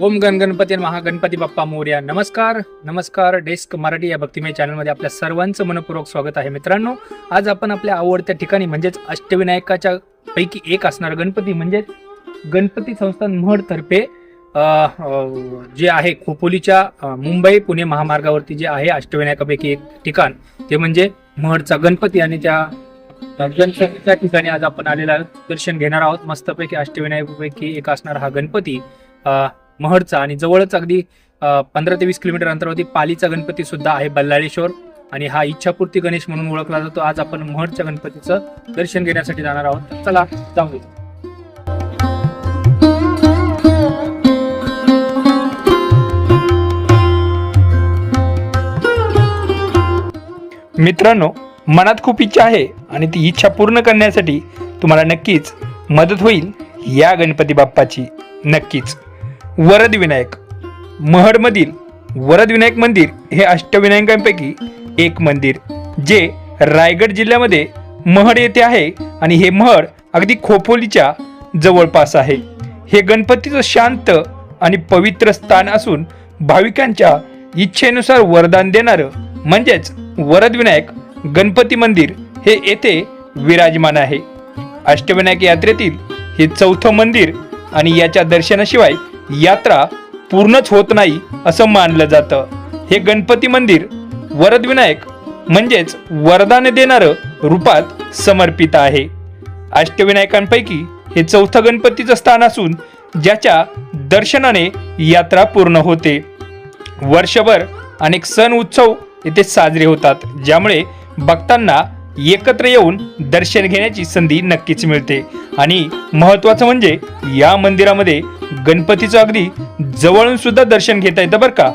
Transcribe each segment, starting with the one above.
ओम गण गणपती महागणपती बाप्पा मोर्या. नमस्कार. नमस्कार. डेस्क मराठी या भक्तिमय चॅनलमध्ये आपल्या सर्वांचं मनपूर्वक स्वागत आहे मित्रांनो. आज आपण आपल्या आवडत्या ठिकाणी म्हणजेच अष्टविनायकाच्या पैकी एक असणार गणपती म्हणजेच गणपती संस्थान महडतर्फे जे आहे खोपोलीच्या मुंबई पुणे महामार्गावरती जे आहे अष्टविनायकापैकी एक ठिकाण. ते म्हणजे महडचा गणपती आणि त्या गणपतीच्या ठिकाणी आज आपण आलेला आहोत. दर्शन घेणार आहोत. मस्तपैकी अष्टविनायकापैकी एक असणार हा गणपती महडचा. आणि जवळच अगदी पंधरा ते वीस किलोमीटर अंतरावरती पालीचा गणपती सुद्धा आहे बल्लाळेश्वर. आणि हा इच्छापूर्ती गणेश म्हणून ओळखला जातो. आज आपण महडच्या गणपतीचं दर्शन घेण्यासाठी जाणार आहोत. चला जाऊ मित्रांनो मनात खूप इच्छा आहे. आणि ती इच्छा पूर्ण करण्यासाठी तुम्हाला नक्कीच मदत होईल या गणपती बाप्पाची. नक्कीच. वरद विनायक महडमधील वरद विनायक मंदिर हे अष्टविनायकांपैकी एक मंदिर जे रायगड जिल्ह्यामध्ये महड येथे आहे आणि हे महड अगदी खोपोलीच्या जवळपास आहे. हे गणपतीचं शांत आणि पवित्र स्थान असून भाविकांच्या इच्छेनुसार वरदान देणारं म्हणजेच वरदविनायक गणपती मंदिर हे येथे विराजमान आहे. अष्टविनायक यात्रेतील हे चौथं मंदिर आणि याच्या दर्शनाशिवाय यात्रा पूर्णच होत नाही असं मानलं जातं. हे गणपती मंदिर वरदविनायक म्हणजेच वरदान देणारं रूपात समर्पित आहे. अष्टविनायकांपैकी हे चौथं गणपतीचं स्थान असून ज्याच्या दर्शनाने यात्रा पूर्ण होते. वर्षभर अनेक सण उत्सव येथे साजरे होतात ज्यामुळे भक्तांना एकत्र येऊन दर्शन घेण्याची संधी नक्कीच मिळते. आणि महत्वाचं म्हणजे या मंदिरामध्ये गणपतीचं अगदी जवळून सुद्धा दर्शन घेता येतं बरं का?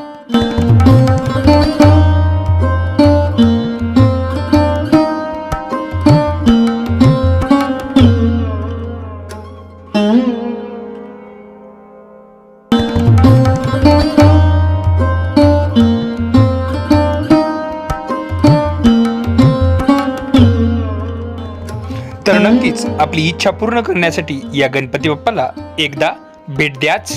तर नक्कीच आपली इच्छा पूर्ण करण्यासाठी या गणपती बाप्पाला एकदा भेट द्याच.